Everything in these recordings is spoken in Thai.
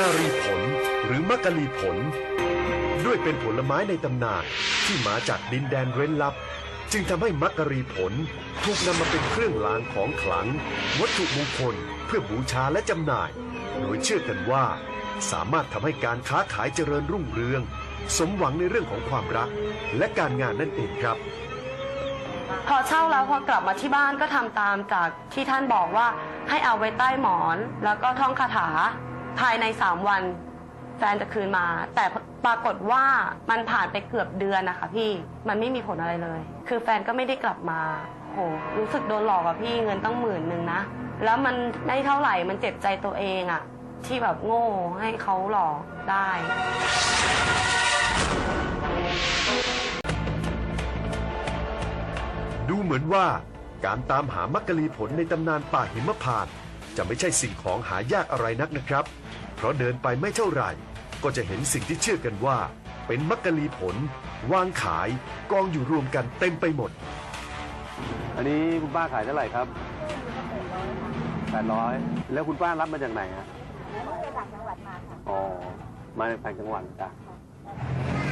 นารีผลหรือมักกะลีผล ด้วยเป็นผลไม้ในตำนานที่มาจากดินแดนเร้นลับ จึงทำให้มักกะรีผลถูกนำมาเป็นเครื่องรางของขลัง วัตถุมงคลเพื่อบูชาและจำหน่าย โดยเชื่อกันว่า สามารถทำให้การค้าขายเจริญรุ่งเรือง สมหวังในเรื่องของความรัก และการงานนั่นเองครับพอเช่าแล้วพอกลับมาที่บ้านก็ทำตามจากที่ท่านบอกว่าให้เอาไว้ใต้หมอน แล้วก็ท่องคาถา ภายในสามวัน แฟนจะคืนมา แต่ปรากฏว่ามันผ่านไปเกือบเดือนนะคะพี่มันไม่มีผลอะไรเลย คือแฟนก็ไม่ได้กลับมาโหรู้สึกโดนหลอกอะพี่เงินตั้งหมื่นหนึ่งนะแล้วมันไม่เท่าไหร่มันเจ็บใจตัวเองอะที่แบบโง่ให้เขาหลอกได้ดูเหมือนว่าการตามหามักกะลีผลในตำนานป่าหิมพานต์ จะไม่ใช่สิ่งของหายากอะไรนักนะครับ เพราะเดินไปไม่เท่าไหร่ ก็จะเห็นสิ่งที่เชื่อกันว่า เป็นมักกะลีผล วางขายกองอยู่รวมกันเต็มไปหมด อันนี้คุณป้าขายเท่าไหร่ครับแปดร้อยแล้วคุณป้ารับมาจากไหนฮะต่างจังหวัดมาค่ะอ๋อ มาจากต่างจังหวัดจ้ะ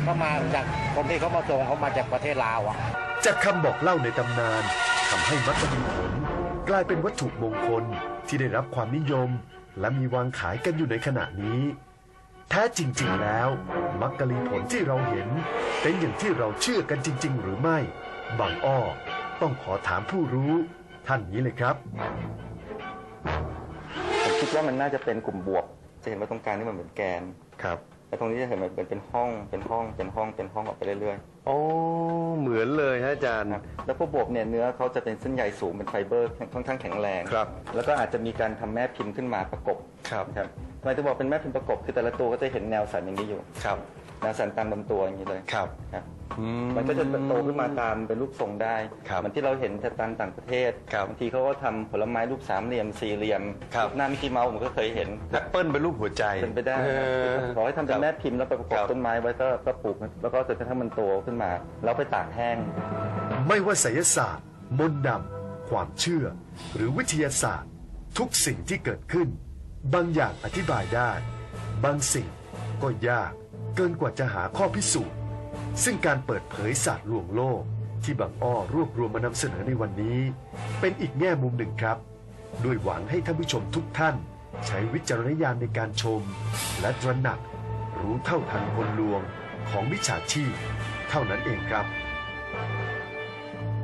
ก็มาจากคนที่เขามาส่งเขามาจากประเทศลาวอะ จากคำบอกเล่าในตำนานทำให้มักกะลีผลกลายเป็นวัตถุมงคลที่ได้รับความนิยม และมีวางขายกันอยู่ในขณะนี้ แท้จริง ๆ แล้ว มักกะลีผลที่เราเห็น เป็นอย่างที่เราเชื่อกันจริง ๆ หรือไม่ บางอ้อ ต้องขอถามผู้รู้ ท่านนี้เลยครับ ผมคิดว่ามันน่าจะเป็นกลุ่มบวก จะเห็นว่าตรงกลางนี่มันเหมือนแกน ครับแล้วตรงนี้จะเห็นมันเป็นเป็นห้อง เป็นห้อง เป็นห้อง เป็นห้องออกไปเรื่อยโอ้เหมือนเลยฮะอาจารย์ๆครับแล้วพวกบวกเนี่ยเนื้อเขาจะเป็นเส้นใยสูงเป็นไฟเบอร์ค่อนข้างแข็งแรงครับ แล้วก็อาจจะมีการทำแม่พิมพ์ขึ้นมาประกบครับครับทำไมถึงบอกเป็นแม่พิมพ์ประกบคือแต่ละตัวก็จะเห็นแนวสันอย่างนี้อยู่ครับแนวสันตามลำตัวอย่างนี้เลยครับ ครับ อื มันก็จะโตขึ้นมาตามเป็นรูปทรงได้ครับเหมือนที่เราเห็นจากตามต่างประเทศครับบางทีเขาก็ทำผลไม้รูปสามเหลี่ยมสี่เหลี่ยมครับ รูปหน้ามิกกี้เมาส์ผมก็เคยเห็นแอปเปิลเป็นรูปหัวใจเป็นไปได้ครับขอให้ทำเป็นแม่พิมพ์แล้วไปประกอบต้นไม้ไว้ก็ก็ปลูก แล้วก็จนกระทั่งมันโตขึ้นมา แล้วไปตากแห้ง ไม่ว่าไสยศาสตร์ มนต์ดำ ความเชื่อ หรือวิทยาศาสตร์ ทุกสิ่งที่เกิดขึ้น บางอย่างอธิบายได้ บางสิ่งก็ยากเกินกว่าจะหาข้อพิสูจน์ ซึ่งการเปิดเผยศาสตร์ลวงโลก ที่บางอ้อรวบรวมมานำเสนอในวันนี้ เป็นอีกแง่มุมหนึ่งครับ ด้วยหวังให้ท่านผู้ชมทุกท่าน ใช้วิจารณญาณในการชม และตระหนักรู้เท่าทันคนลวง ของมิจฉาชีพ เท่านั้นเองครับ